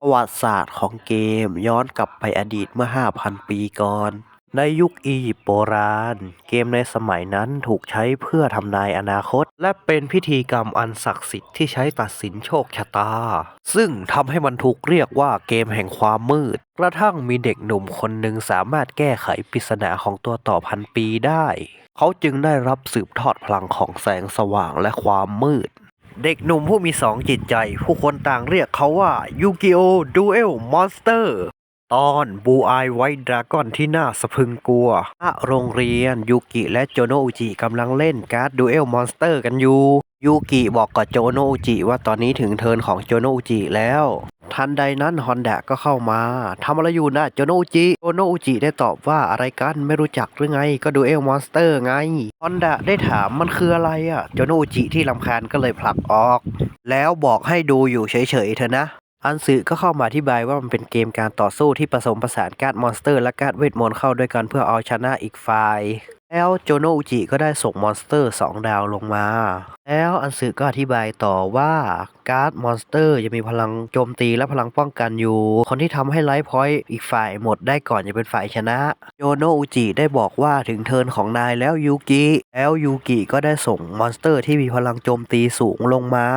ประวัติศาสตร์ของเกมย้อนกลับไปอดีตเมื่อ 5,000 ปีก่อน ในยุคอียิปต์โบราณ เกมในสมัยนั้นถูกใช้เพื่อทำนายอนาคต และเป็นพิธีกรรมอันศักดิ์สิทธิ์ที่ใช้ตัดสินโชคชะตา ซึ่งทำให้มันถูกเรียกว่าเกมแห่งความมืด กระทั่งมีเด็กหนุ่มคนหนึ่งสามารถแก้ไขปริศนาของตัวต่อพันปีได้ เขาจึงได้รับสืบทอดพลังของแสงสว่างและความมืด เด็กหนุ่มผู้มีสองจิตใจ ผู้คนต่างเรียกเขาว่ายูกิโอดูเอลมอนสเตอร์ตอนบูอายไวท์ดราก้อนที่น่าสะพึงกลัวณโรงเรียนยูกิและโจโนอุจิกำลังเล่นการ์ดดูเอลมอนสเตอร์กันอยู่ยูกิบอกกับโจโนอุจิว่าตอนนี้ถึงเทิร์นของโจโนอุจิแล้ว ทันใดนั้นฮอนดะก็เข้ามาทำอะไรอยู่นะโจโนอุจิโจโนอุจิได้ตอบว่าอะไรกันไม่รู้จักหรือไง ก็ดูเอลมอนสเตอร์ไงฮอนดะได้ถามมันคืออะไรอะโจโนอุจิที่ลำคาญก็เลยผลักออก แล้วบอกให้ดูอยู่เฉยๆเถอะนะอันสึก็เข้ามาอธิบายว่ามันเป็นเกมการต่อสู้ที่ผสมผสานการ์ดมอนสเตอร์และการ์ดเวทมนต์เข้าด้วยกันเพื่อเอาชนะอีกฝ่าย แล้วโจโนอุจิก็ได้ส่งมอนสเตอร์ 2 ดาวลงมา แล้วอันสึก็อธิบายต่อว่าการ์ดมอนสเตอร์จะมีพลังโจมตีและพลังป้องกันอยู่ คนที่ทำให้ไลฟ์พอยต์อีกฝ่ายหมดได้ก่อนจะเป็นฝ่ายชนะโจโนอุจิได้บอกว่าถึงเทิร์นของนายแล้วยูกิ แล้วยูกิก็ได้ส่งมอนสเตอร์ที่มีพลังโจมตีสูงลงมา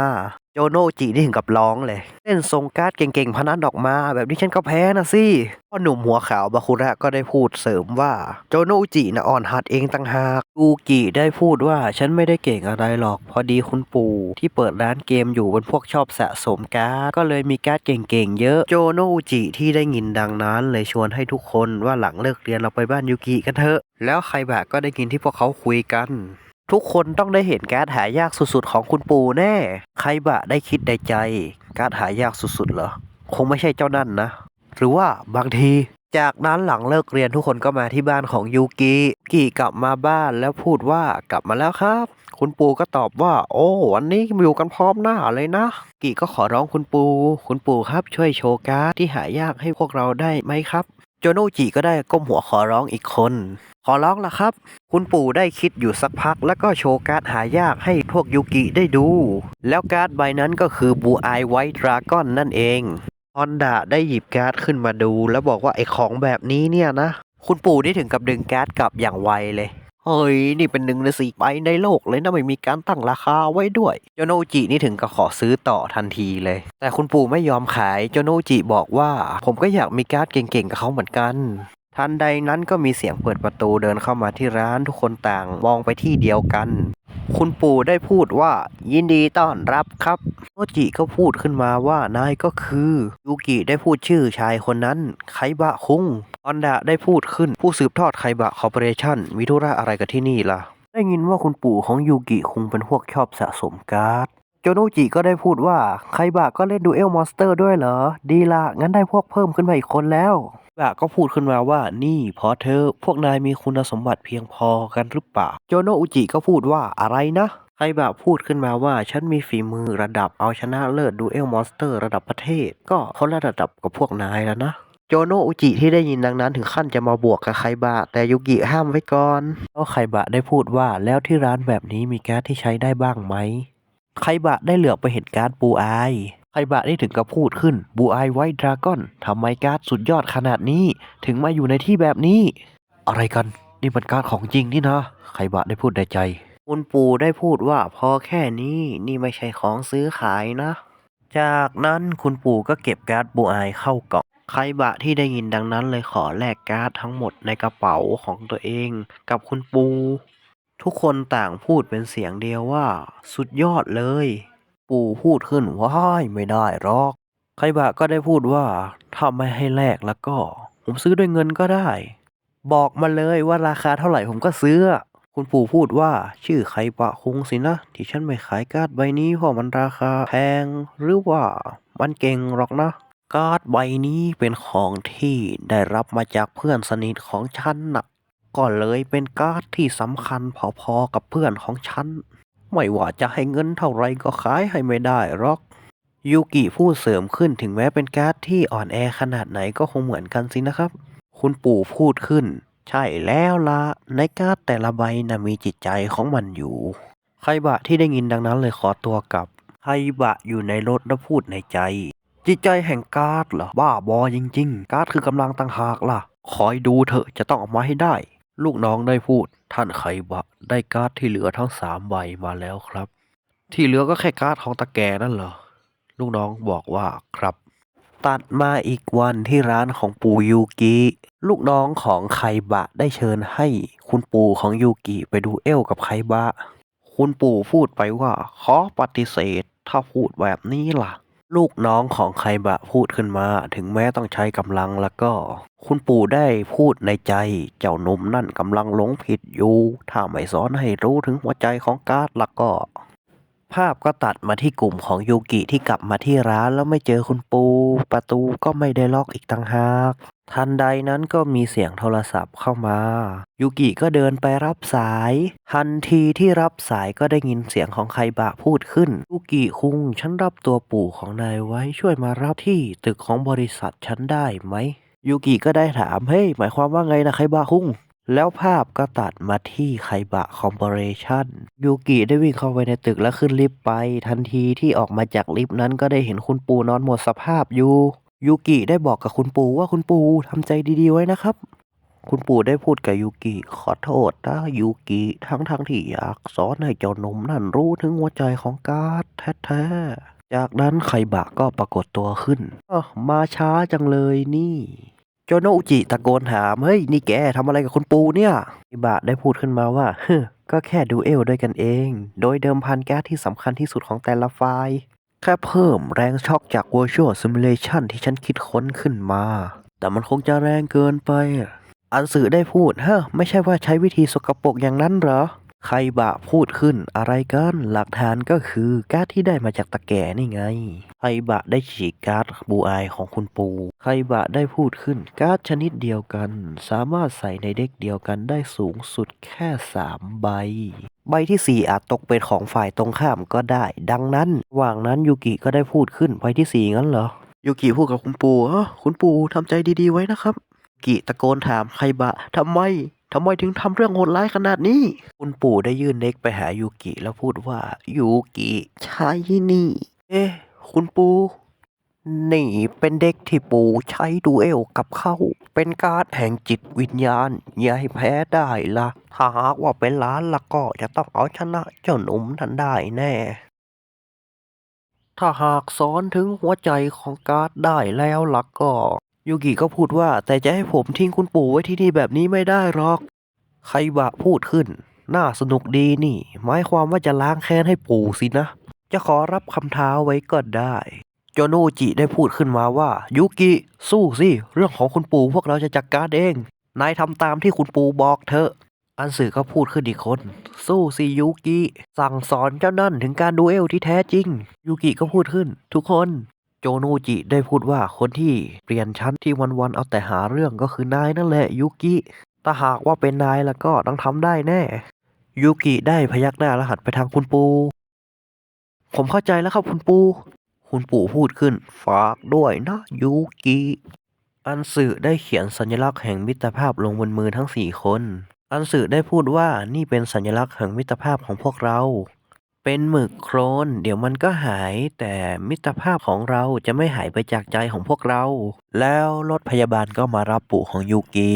โจโนจินี่ถึงกับร้องเลย เล่นทรงการ์ดเก่งๆ พนันออกมา แบบนี้ฉันก็แพ้นะสิพ่อหนุ่มหัวขาวบาคุระก็ได้พูดเสริมว่า โจโนจินะอ่อนหัดเองต่างหากยูกิได้พูดว่าฉันไม่ได้เก่งอะไรหรอก พอดีคุณปู่ที่เปิดร้านเกมอยู่เป็นพวกชอบสะสมการ์ดก็เลยมีการ์ดเก่งๆ เยอะโจโนจิที่ได้ยินดังนั้นเลยชวนให้ทุกคนว่าหลังเลิกเรียนเราไปบ้านยูกิกันเถอะ แล้วใครบะก็ได้ยินที่พวกเขาคุยกัน ทุกคนต้องได้เห็นการ์ดหายากสุดๆ ของคุณปู่แน่ ใครบะได้คิดในใจ การ์ดหายากสุดๆเหรอ คงไม่ใช่เจ้านั่นนะ หรือว่าบางที จากนั้นหลังเลิกเรียนทุกคนก็มาที่บ้านของยูกิกิกลับมาบ้านแล้วพูดว่ากลับมาแล้วครับ คุณปู่ก็ตอบว่า โอ้วันนี้อยู่กันพร้อมหน้าเลยนะกิก็ขอร้องคุณปู่คุณปู่ครับช่วยโชว์การ์ดที่หายากให้พวกเราได้ไหมครับ โจโนจิก็ได้ก้มหัวขอร้องอีกคน ขอร้องละครับ คุณปู่ได้คิดอยู่สักพัก แล้วก็โชว์การ์ดหายากให้พวกยูกิได้ดู แล้วการ์ดใบนั้นก็คือบูไอไวท์ดราก้อนนั่นเองฮอนดะได้หยิบการ์ดขึ้นมาดู แล้วบอกว่าไอ้ของแบบนี้เนี่ยนะ คุณปู่ได้ถึงกับดึงการ์ดกลับอย่างไวเลย เฮ้ย นี่เป็นหนึ่งในสี่ใบในโลกเลยนะไม่มีการตั้งราคาไว้ด้วยโจโนจินี่ถึงกับขอซื้อต่อทันทีเลย แต่คุณปู่ไม่ยอมขายโจโนจิบอกว่า ผมก็อยากมีการ์ดเก่งๆกับเขาเหมือนกันทันใดนั้นก็มีเสียงเปิดประตูเดินเข้ามาที่ร้านทุกคนต่างมองไปที่เดียวกัน คุณปู่ได้พูดว่ายินดีต้อนรับครับโนจิก็พูดขึ้นมาว่านายก็คือยูกิได้พูดชื่อชายคนนั้น ไคบะคุงออนดะได้พูดขึ้น ผู้สืบทอดไคบะคอร์ปอเรชั่นมีธุระอะไรกับที่นี่ล่ะ ได้ยินว่าคุณปู่ของยูกิคงเป็นพวกชอบสะสมการ์ดโจโนจิก็ได้พูดว่าไคบะก็เล่นดูเอลมอนสเตอร์ด้วยเหรอ ดีละงั้นได้พวกเพิ่มขึ้นมาอีกคนแล้ว บะก็พูดขึ้นมาว่านี่พอเธอพวกนายมีคุณสมบัติเพียงพอกันหรือเปล่า โจโนอุจิก็พูดว่าอะไรนะไคบะพูดขึ้นมาว่าฉันมีฝีมือระดับเอาชนะเลิศดูเอลมอนสเตอร์ระดับประเทศ ก็คนละระดับกับพวกนายแล้วนะโจโนอุจิที่ได้ยินดังนั้นถึงขั้นจะมาบวกกับไคบะ แต่ยุกิห้ามไว้ก่อนแล้วไคบะได้พูดว่าแล้วที่ร้านแบบนี้มีแการ์ดที่ใช้ได้บ้างไหมไคบะได้เหลือไปเห็นการ์ดบูอาย ไคบะได้ถึงกับพูดขึ้นบูไอไวท์ดราก้อนทำไมการ์ดสุดยอดขนาดนี้ ถึงมาอยู่ในที่แบบนี้ อะไรกัน นี่มันการ์ดของจริงนี่นะไคบะได้พูดในใจ คุณปู่ได้พูดว่าพอแค่นี้นี่ไม่ใช่ของซื้อขายนะ จากนั้นคุณปู่ก็เก็บการ์ดบูไอเข้ากล่องไคบะที่ได้ยินดังนั้นเลยขอแลกการ์ดทั้งหมดในกระเป๋าของตัวเอง กับคุณปู่ทุกคนต่างพูดเป็นเสียงเดียวว่า สุดยอดเลย ปู่พูดขึ้นว้ายไม่ได้หรอกไคบะก็ได้พูดว่าถ้าไม่ให้แลกแล้วก็ ผมซื้อด้วยเงินก็ได้ บอกมาเลยว่าราคาเท่าไหร่ผมก็ซื้อ คุณปู่พูดว่าชื่อไคบะคงสินะ ที่ฉันไม่ขายการ์ดใบนี้เพราะมันราคาแพงหรือว่ามันเก่งหรอกนะการ์ดใบนี้เป็นของที่ได้รับมาจากเพื่อนสนิทของฉันนะก็เลยเป็นการ์ดที่สำคัญพอๆกับเพื่อนของฉัน ไม่ว่าจะให้เงินเท่าไรก็ขายให้ไม่ได้หรอก ยูกิพูดเสริมขึ้นถึงแม้เป็นการ์ดที่อ่อนแอขนาดไหนก็คงเหมือนกันสินะครับ คุณปู่พูดขึ้น ใช่แล้วละในการ์ดแต่ละใบน่ะมีจิตใจของมันอยู่ ไคบะที่ได้ยินดังนั้นเลยขอตัวกลับ ไคบะอยู่ในรถแล้วพูดในใจ จิตใจแห่งการ์ดเหรอบ้าบอจริง ๆ การ์ดคือกำลังต่างหากล่ะ คอยดูเถอะจะต้องออกมาให้ได้ ลูกน้องได้พูด ท่านไคบะได้การ์ดที่เหลือทั้งสามใบมาแล้วครับ ที่เหลือก็แค่การ์ดของตาแกนั่นเหรอ ลูกน้องบอกว่าครับ ตัดมาอีกวันที่ร้านของปู่ยูกิลูกน้องของไคบะได้เชิญให้คุณปู่ของยูกิไปดูเอลกับไคบะ คุณปู่พูดไปว่าขอปฏิเสธ ถ้าพูดแบบนี้ล่ะ ลูกน้องของไคบะพูดขึ้นมา ถึงแม้ต้องใช้กำลังแล้วก็ คุณปู่ได้พูดในใจ เจ้าหนุ่มนั่นกำลังหลงผิดอยู่ ถ้าไม่สอนให้รู้ถึงหัวใจของการ์ดแล้วก็ ภาพก็ตัดมาที่กลุ่มของยูกิที่กลับมาที่ร้านแล้วไม่เจอคุณปู ประตูก็ไม่ได้ล็อกอีกต่างหาก ทันใดนั้นก็มีเสียงโทรศัพท์เข้ามา ยูกิก็เดินไปรับสาย ทันทีที่รับสายก็ได้ยินเสียงของไคบะพูดขึ้น ยูกิคุงฉันรับตัวปู่ของนายไว้ช่วยมารับที่ตึกของบริษัทฉันได้ไหม ยูกิก็ได้ถามเฮ้ยหมายความว่าไงนะไคบะคุงแล้วภาพก็ตัดมาที่ไคบะคอมปอเรชั่นยูกิได้วิ่งเข้าไปในตึกและขึ้นลิฟต์ไป ทันทีที่ออกมาจากลิฟต์นั้นก็ได้เห็นคุณปู่นอนหมดสภาพอยู่ ยูกิได้บอกกับคุณปู่ว่าคุณปู่ทำใจดีๆไว้นะครับ คุณปู่ได้พูดกับยูกิขอโทษนะยูกิทั้งทั้งๆที่อยากสอนให้เจ้าหนุ่มนั่นรู้ถึงหัวใจของการ์ดแท้ๆ จากนั้นไคบะก็ปรากฏตัวขึ้นออมาช้าจังเลยนี่โจโนอุจิตะโกนถาม เฮ้ย นี่แกทำอะไรกับคุณปูเนี่ยอิบะได้พูดขึ้นมาว่าเฮ้ก็แค่ดูเอลด้วยกันเอง โดยเดิมพันแก๊สที่สำคัญที่สุดของแต่ละฝ่าย แค่เพิ่มแรงช็อกจาก Virtual Simulation ที่ฉันคิดค้นขึ้นมา แต่มันคงจะแรงเกินไปอะอันสื่อได้พูดเฮ้อไม่ใช่ว่าใช้วิธีสกปรกอย่างนั้นเหรอ ใครบะพูดขึ้นอะไรกันหลักฐานก็คือการ์ดที่ได้มาจากตะแก่นี่ไงไครบะได้ฉีกการ์ดบูอายของคุณปูไครบะได้พูดขึ้นการ์ดชนิดเดียวกัน สามารถใส่ในเด็กเดียวกันได้สูงสุดแค่สามใบ ใบที่สี่อาจตกเป็นของฝ่ายตรงข้ามก็ได้ ดังนั้นระหว่างนั้นยูกิก็ได้พูดขึ้นใบที่สี่งั้นเหรอยูกิพูดกับคุณปูเออคุณปูทำใจดีๆไว้นะครับกิตะโกนถามไคบะทำไม ทำไมถึงทำเรื่องโหดร้ายขนาดนี้ คุณปู่ได้ยื่นเด็กไปหายูกิแล้วพูดว่ายูกิใช่นี่ เอ๊ะ คุณปู่นี่เป็นเด็กที่ปู่ใช้ดูเอลกับเขา เป็นการ์ดแห่งจิตวิญญาณ อย่าให้แพ้ได้ละถ้าหากว่าเป็นล้านละก็จะต้องเอาชนะเจ้าหนุ่มทันได้แน่ ถ้าหากสอนถึงหัวใจของการ์ดได้แล้วล่ะก็ ยูกิก็พูดว่าแต่จะให้ผมทิ้งคุณปู่ไว้ที่นี่แบบนี้ไม่ได้หรอกไคบะพูดขึ้น น่าสนุกดีนี่ หมายความว่าจะล้างแค้นให้ปู่สินะ จะขอรับคำท้าไว้ก็ได้โจโนจิได้พูดขึ้นมาว่ายูกิสู้สิเรื่องของคุณปู่พวกเราจะจัดการเอง นายทำตามที่คุณปู่บอกเถอะ อันสื่อก็พูดขึ้นอีกคน สู้สิยูกิสั่งสอนเจ้านั่นถึงการดูเอลที่แท้จริงยูกิก็พูดขึ้น ทุกคน โจโนจิได้พูดว่าคนที่เปลี่ยนชั้นที่วันๆเอาแต่หาเรื่องก็คือนายนั่นแหละยูกิ ถ้าหากว่าเป็นนายแล้วก็ต้องทำได้แน่ยูกิได้พยักหน้าและหันไปทางคุณปู ผมเข้าใจแล้วครับคุณปู คุณปู่พูดขึ้น ฝากด้วยนะยูกิ อันสื่อได้เขียนสัญลักษณ์แห่งมิตรภาพลงบนมือทั้งสี่คน อันสื่อได้พูดว่านี่เป็นสัญลักษณ์แห่งมิตรภาพของพวกเรา เป็นหมึกโครนเดี๋ยวมันก็หาย แต่มิตรภาพของเราจะไม่หายไปจากใจของพวกเรา แล้วรถพยาบาลก็มารับปู่ของยูกิ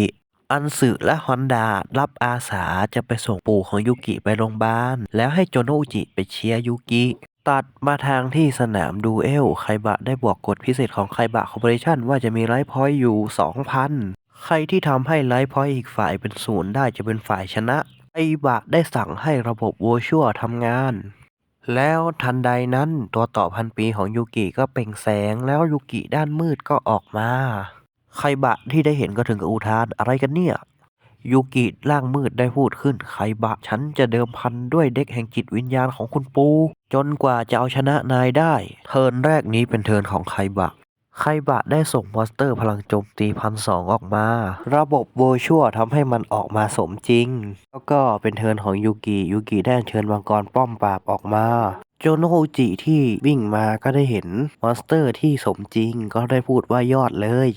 อันสึและฮอนดารับอาสาจะไปส่งปู่ของยูกิไปโรงพยาบาล แล้วให้โจโนอุจิไปเชียร์ยูกิตัดมาทางที่สนามดูเอลไคบะได้บอกกฎพิเศษของไคบะคอร์ปอเรชันว่าจะมีไลฟ์พอยต์อยู่ 2,000 ใครที่ทำให้ไลฟ์พอยต์อีกฝ่ายเป็นศูนย์ได้จะเป็นฝ่ายชนะไคบะได้สั่งให้ระบบว r ชัวทำงาน แล้วทันใดนั้นตัวต่อพันปีของยูกิก็เปล่งแสงแล้วยูกิด้านมืดก็ออกมาไคบะที่ได้เห็นก็ถึงกับอุทานอะไรกันเนี่ยยูกิร่างมืดได้พูดขึ้นไคบะ ฉันจะเดิมพันด้วยเด็กแห่งจิตวิญญาณของคุณปู จนกว่าจะเอาชนะนายได้ เทิร์นแรกนี้เป็นเทิร์นของไคบะ ไคบะได้ส่งมอนสเตอร์พลังโจมตีพันสองออกมา ระบบโวชัวทำให้มันออกมาสมจริง แล้วก็เป็นเทิร์นของยูกิ ยูกิได้เชิญมังกรป้อมปราบออกมาโจโนโฮจิที่วิ่งมาก็ได้เห็นมอนสเตอร์ที่สมจริงก็ได้พูดว่ายอดเลย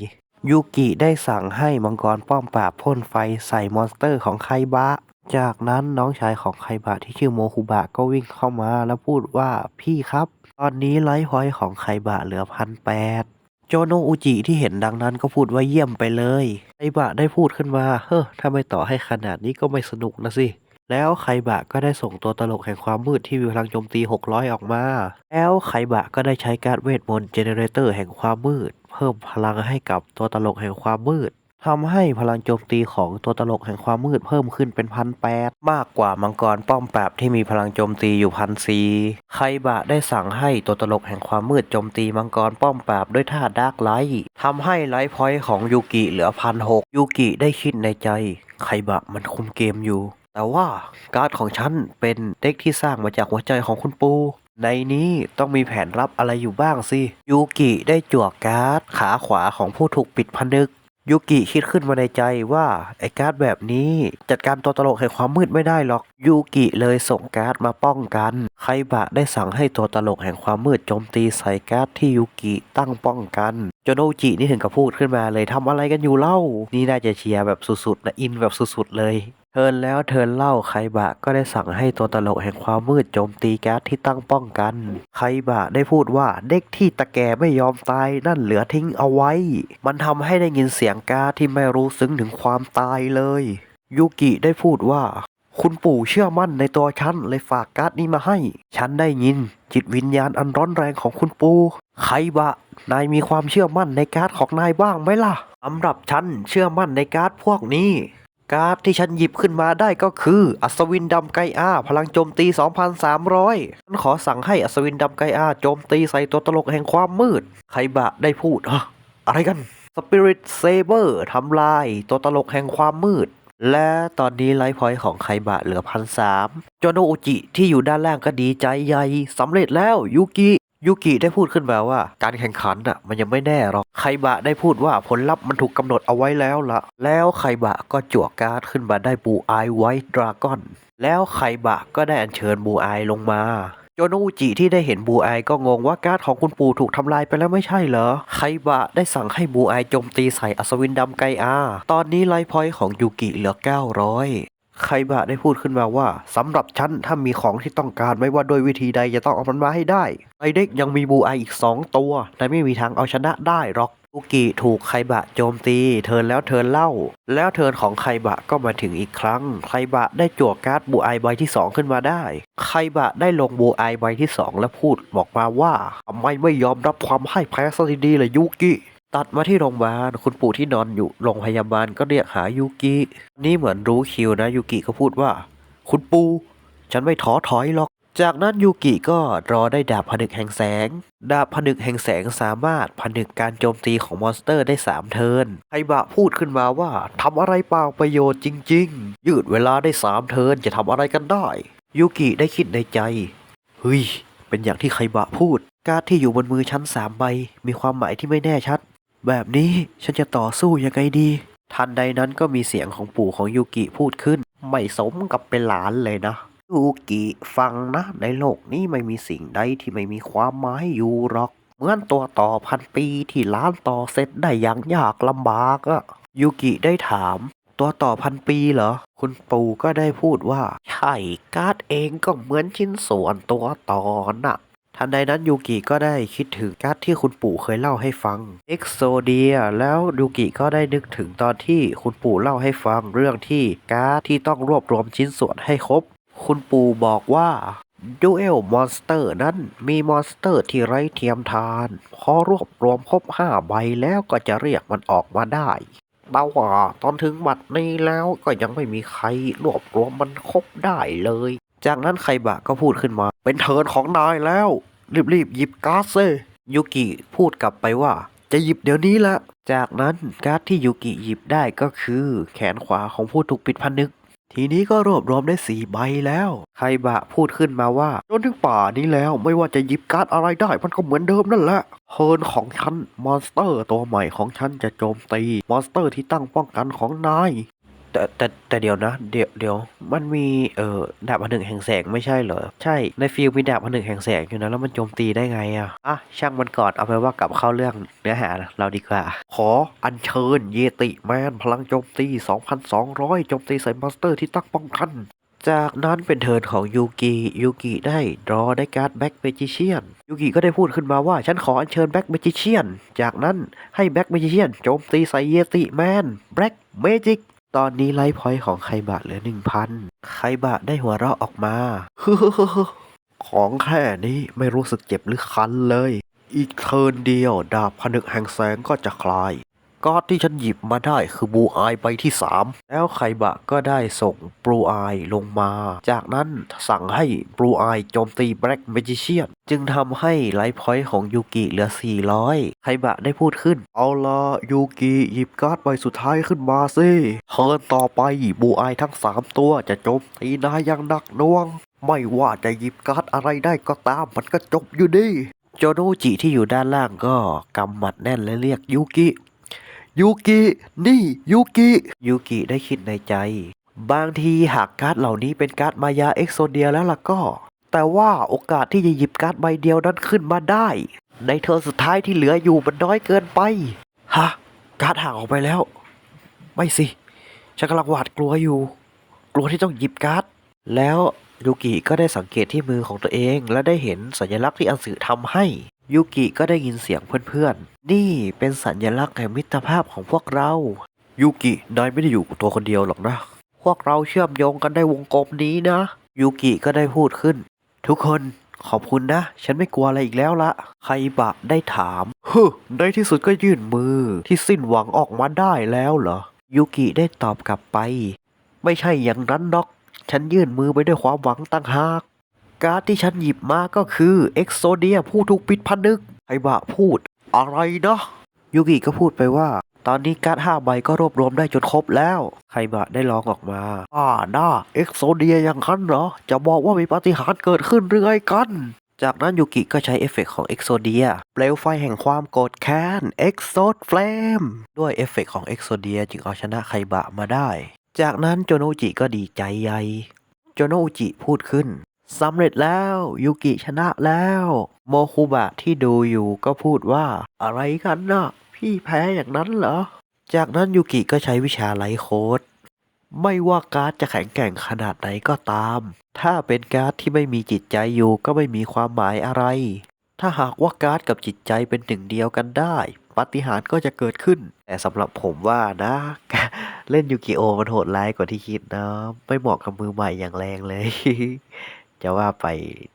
ยูกิได้สั่งให้มังกรป้อมปราบพ่นไฟใส่มอนสเตอร์ของไคบะ จากนั้นน้องชายของไคบะที่ชื่อโมคุบะก็วิ่งเข้ามาแล้วพูดว่าพี่ครับ ตอนนี้ไลฟ์พอยต์ของไคบะเหลือพันแปด โจโนอุจิที่เห็นดังนั้นก็พูดว่าเยี่ยมไปเลยไคบะได้พูดขึ้นมา เฮ้อถ้าไม่ต่อให้ขนาดนี้ก็ไม่สนุกนะสิ แล้วไคบะก็ได้ส่งตัวตลกแห่งความมืดที่มีพลังโจมตี 600 ออกมา แล้วไคบะก็ได้ใช้การเวทมนต์เจเนเรเตอร์แห่งความมืด เพิ่มพลังให้กับตัวตลกแห่งความมืด ทำให้พลังโจมตีของตัวตลกแห่งความมืดเพิ่มขึ้นเป็นพันแปดมากกว่ามังกรป้อมปราบที่มีพลังโจมตีอยู่พันสีไคบะได้สั่งให้ตัวตลกแห่งความมืดโจมตีมังกรป้อมปราบด้วยท่าดาร์กไลท์ทำให้ไลท์พอยต์ของยูกิเหลือพันหกยูกิได้คิดในใจ ไคบะมันคุมเกมอยู่ แต่ว่าการ์ดของฉันเป็นเด็กที่สร้างมาจากหัวใจของคุณปูในนี้ต้องมีแผนลับอะไรอยู่บ้างสิ ยูกิได้จั่วการ์ดขาขวาของผู้ถูกปิดผนึก ยูกิคิดขึ้นมาในใจว่าไอ้การ์ดแบบนี้จัดการตัวตลกแห่งความมืดไม่ได้หรอกยูกิเลยส่งการ์ดมาป้องกันไคบะได้สั่งให้ตัวตลกแห่งความมืดโจมตีใส่การ์ดที่ยูกิตั้งป้องกัน โจโนจินี่ถึงกับพูดขึ้นมาเลยทำอะไรกันอยู่เล่า นี่น่าจะเชียร์แบบสุดๆนะอินแบบสุดๆเลยเทินแล้วเทินเล่าไคบะก็ได้สั่งให้ตัวตลกแห่งความมืดโจมตีแการ์ดที่ตั้งป้องกัน ไคบะได้พูดว่าเด็กที่ตะแกไม่ยอมตายนั่นเหลือทิ้งเอาไว้ มันทำให้ได้ยินเสียงการ์ที่ไม่รู้ซึ้งถึงความตายเลย ยูกิได้พูดว่า คุณปู่เชื่อมั่นในตัวฉันเลยฝากการ์ดนี้มาให้ ฉันได้ยิน จิตวิญญาณอันร้อนแรงของคุณปู่ไครบะ นายมีความเชื่อมั่นในการ์ดของนายบ้างไหมล่ะสำหรับฉันเชื่อมั่นในการ์ดพวกนี้ การ์ดที่ฉันหยิบขึ้นมาได้ก็คือ อัศวินดำไกอา พลังโจมตี 2,300 ฉันขอสั่งให้อัศวินดำไกอาโจมตีใส่ตัวตลกแห่งความมืดไครบะได้พูดอะไรกันสปิริตเซเบอร์ทำลายตัวตลกแห่งความมืด และตอนนี้ไลฟ์พอยต์ของไคบะเหลือพันสามโจโนอุจิที่อยู่ด้านล่างก็ดีใจใหญ่สำเร็จแล้วยูกิยูกิได้พูดขึ้นมาว่า การแข่งขันอะมันยังไม่แน่หรอกไคบะได้พูดว่าผลลัพธ์มันถูกกำหนดเอาไว้แล้วละแล้วไคบะก็จั่วการ์ดขึ้นมาได้บูไอไวท์ดราก้อนแล้วไคบะก็ได้อัญเชิญบูไอลงมา โจโนอุจิที่ได้เห็นบูไอก็งงว่าการ์ดของคุณปู่ถูกทำลายไปแล้วไม่ใช่เหรอ ไคบะได้สั่งให้บูไอโจมตีใส่อัศวินดำไกอา ตอนนี้ไลฟ์พอยต์ของยูกิเหลือ 900 ไคบะได้พูดขึ้นมาว่าสำหรับฉันถ้ามีของที่ต้องการไม่ว่าด้วยวิธีใดจะต้องเอามันมาให้ได้ ไอเด็กยังมีบูไออีก 2 ตัวนายไม่มีทางเอาชนะได้หรอก ยูกิถูกไคบะโจมตีเทิร์นแล้วเทิร์นเล่า แล้วเทิร์นของไคบะก็มาถึงอีกครั้ง ไคบะได้จั่วการ์ดบูไอใบที่ 2 ขึ้นมาได้ ไคบะได้ลงบูไอใบที่ 2 และพูดบอกมาว่าทำไมไม่ยอมรับความให้แพ้ซะดีๆเลยยูกิตัดมาที่โรงพยาบาลคุณปู่ที่นอนอยู่โรงพยาบาลก็เรียกหายูกินี่เหมือนรู้คิวนะยูกิก็พูดว่า คุณปู่ฉันไม่ท้อถอยหรอก จากนั้นยูกิก็รอได้ดาบผนึกแห่งแสง ดาบผนึกแห่งแสงสามารถผนึกการโจมตีของมอนสเตอร์ได้ 3 เทิร์นไคบะพูดขึ้นมาว่าทำอะไรเปล่าประโยชน์จริง ๆ ยืดเวลาได้ 3 เทิร์นจะทำอะไรกันได้ ยูกิได้คิดในใจ เฮ้ย เป็นอย่างที่ไคบะพูด การที่อยู่บนมือชั้นสามใบ มีความหมายที่ไม่แน่ชัด แบบนี้ฉันจะต่อสู้ยังไงดี ทันใดนั้นก็มีเสียงของปู่ของยูกิพูดขึ้น ไม่สมกับเป็นหลานเลยนะ ยูกิฟังนะ ในโลกนี้ไม่มีสิ่งใดที่ไม่มีความหมายอยู่หรอก เหมือนตัวต่อพันปีที่ล้านต่อเสร็จได้อย่างยากลำบากอะยูกิได้ถาม ตัวต่อพันปีเหรอ คุณปู่ก็ได้พูดว่า ใช่การ์ดเองก็เหมือนชิ้นส่วนตัวต่อน่ะทันใดนั้นยูกิก็ได้คิดถึงการ์ดที่คุณปู่เคยเล่าให้ฟังเอ็กโซเดียแล้วยูกิก็ได้นึกถึงตอนที่คุณปู่เล่าให้ฟังเรื่องที่การ์ดที่ต้องรวบรวมชิ้นส่วนให้ครบ คุณปู่บอกว่าดูเอลมอนสเตอร์นั้นมีมอนสเตอร์ที่ไร้เทียมทาน พอรวบรวมครบห้าใบแล้วก็จะเรียกมันออกมาได้แต่ว่าตอนถึงบัดนี้แล้วก็ยังไม่มีใครรวบรวมมันครบได้เลย จากนั้นไคบะก็พูดขึ้นมา เป็นเทินของนายแล้ว รีบๆหยิบการ์ดเซยูกิพูดกลับไปว่า จะหยิบเดี๋ยวนี้ละ จากนั้นการ์ดที่ยูกิหยิบได้ก็คือ แขนขวาของผู้ถูกปิดผนึก ทีนี้ก็รวบรวมได้สี่ใบแล้ว ไคบะพูดขึ้นมาว่า จนถึงป่านี้แล้วไม่ว่าจะหยิบการ์ดอะไรได้ มันก็เหมือนเดิมนั่นแหละเฮิร์นของฉัน มอนสเตอร์ตัวใหม่ของฉันจะโจมตี มอนสเตอร์ที่ตั้งป้องกันของนาย แต่แต่แต่เดี๋ยวนะ เดี๋ยวเดี๋ยวมันมีเอ่อดาบผนึกแห่งแสงไม่ใช่เหรอ ใช่ในฟิลมีดาบผนึกแห่งแสงอยู่นะแล้วมันโจมตีได้ไงอะอะช่างมันก่อนเอาไปว่ากลับเข้าเรื่องเนื้อหาเราดีกว่า ขออัญเชิญเยติแมนพลังโจมตี 2,200 โจมตีใส่มอนสเตอร์ที่ตั้งป้องกันจากนั้นเป็นเทิร์นของยูกิยูกิได้รอได้การ์ดแบ็กเมจิเชียนยูกิก็ได้พูดขึ้นมาว่าฉันขออัญเชิญแบ็กเมจิเชียนจากนั้นให้แบ็กเมจิเชียนโจมตีใส่เยติแมนแบ็กเมจิก ตอนนี้ไลฟ์พอยต์ของไคบะเหลือหนึ่งพันไคบะได้หัวเราะออกมา ของแค่นี้ไม่รู้สึกเจ็บหรือคันเลย อีกเทินเดียวดาบผนึกแห่งแสงก็จะคลาย การ์ดที่ฉันหยิบมาได้คือบูอายใบที่ 3 แล้วไคบะก็ได้ส่งบลูอายลงมา จากนั้นสั่งให้บลูอายโจมตีแบล็กเมจิเชียนจึงทำให้ไลฟ์พอยต์ของยูกิเหลือ 400 ไคบะได้พูดขึ้น เอาละยูกิหยิบการ์ดใบสุดท้ายขึ้นมาสิเทิร์นต่อไปบูอายทั้ง 3 ตัวจะโจมตีนายอย่างหนักหน่วง ไม่ว่าจะหยิบการ์ดอะไรได้ก็ตามมันก็จบอยู่ดีโจโนจิที่อยู่ด้านล่างก็กำหมัดแน่นและเรียกยูกิ ยูกิ นี่ ยูกิ ยูกิได้คิดในใจ บางทีหากการ์ดเหล่านี้เป็นการ์ดมายาเอ็กโซเดียแล้วล่ะก็ แต่ว่าโอกาสที่จะหยิบการ์ดใบเดียวนั้นขึ้นมาได้ ในเทอร์สุดท้ายที่เหลืออยู่มันน้อยเกินไป ฮะ การ์ดห่างออกไปแล้ว ไม่สิ ฉันกำลังหวาดกลัวอยู่ กลัวที่ต้องหยิบการ์ด แล้วยูกิก็ได้สังเกตที่มือของตัวเองและได้เห็นสัญลักษณ์ที่อันสือทำให้ ยูกิก็ได้ยินเสียงเพื่อนๆ นี่เป็นสัญลักษณ์แห่งมิตรภาพของพวกเรา ยูกิ นายไม่ได้อยู่ตัวคนเดียวหรอกนะ พวกเราเชื่อมโยงกันได้วงกลมนี้นะ ยูกิก็ได้พูดขึ้น ทุกคนขอบคุณนะ ฉันไม่กลัวอะไรอีกแล้วละไคบะได้ถามฮึในที่สุดก็ยื่นมือ ที่สิ้นหวังออกมาได้แล้วเหรอ ยูกิได้ตอบกลับไป ไม่ใช่อย่างนั้นนอก ฉันยื่นมือไปด้วยความหวังตั้งหาก การ์ดที่ฉันหยิบมาก็คือเอ็กโซเดียผู้ถูกปิดผนึกไอบะพูด อะไรนะยูกิก็พูดไปว่า ตอนนี้การ์ดห้าใบก็รวบรวมได้จนครบแล้วไคบะได้ร้องออกมาอ่าน่าเอ็กโซเดียอย่างนั้นเหรอ จะบอกว่ามีปาฏิหาริย์เกิดขึ้นหรือไงกัน จากนั้นยูกิก็ใช้เอฟเฟกต์ของเอ็กโซเดียเปลวไฟแห่งความโกรธแค้นเอ็กโซดเฟลมด้วยเอฟเฟกต์ของเอ็กโซเดียจึงเอาชนะไคบะมาได้ จากนั้นโจโนจิก็ดีใจใหญ่โจโนจิพูดขึ้น สำเร็จแล้วยูกิชนะแล้ว โมคุบะที่ดูอยู่ก็พูดว่า อะไรกันนะพี่แพ้อย่างนั้นเหรอ จากนั้นยูกิก็ใช้วิชาไลโคดไม่ว่าการ์ดจะแข็งแกร่งขนาดไหนก็ตาม ถ้าเป็นการ์ดที่ไม่มีจิตใจอยู่ก็ไม่มีความหมายอะไร ถ้าหากว่าการ์ดกับจิตใจเป็นหนึ่งเดียวกันได้ปาฏิหาริย์ก็จะเกิดขึ้น แต่สำหรับผมว่านะ เล่นยูกิโอมันโหดร้ายกว่าที่คิดนะ ไม่เหมาะกับมือใหม่อย่างแรงเลย จะว่าไป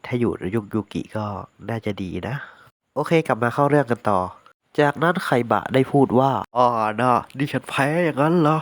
ถ้าอยู่ในยุคยูกิก็น่าจะดีนะ โอเคกลับมาเข้าเรื่องกันต่อ จากนั้นไคบะได้พูดว่าอ๋อนะดิฉันแพ้อย่างนั้นเหรอ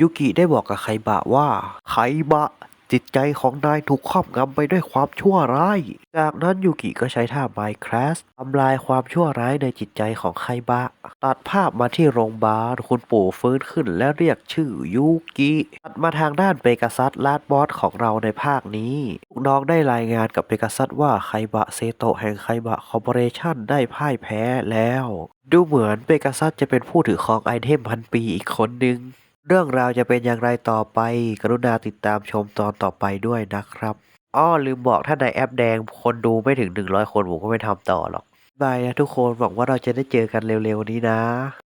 ยูกิได้บอกกับไคบะว่าไคบะ จิตใจของนายถูกครอบงำไปด้วยความชั่วร้าย จากนั้นยูกิก็ใช้ท่าไมคราสทำลายความชั่วร้ายในจิตใจของไคบะ ตัดภาพมาที่โรงพยาบาลคุณปู่ฟื้นขึ้นและเรียกชื่อยูกิตัดมาทางด้านเปกาซัสลาดบอสของเราในภาคนี้ลูกน้องได้รายงานกับเปกาซัสว่าไคบะเซโตะแห่งไคบะคอร์ปอเรชั่นได้พ่ายแพ้แล้ว ดูเหมือนเปกาซัสจะเป็นผู้ถือครองไอเทมพันปีอีกคนหนึ่ง เรื่องราวจะเป็นอย่างไรต่อไป กรุณาติดตามชมตอนต่อไปด้วยนะครับ อ้อลืมบอกถ้าในแอปแดงคนดูไม่ถึง 100 คนผมก็ไม่ทำต่อหรอกบายนะทุกคนหวังว่าเราจะได้เจอกันเร็วๆนี้นะ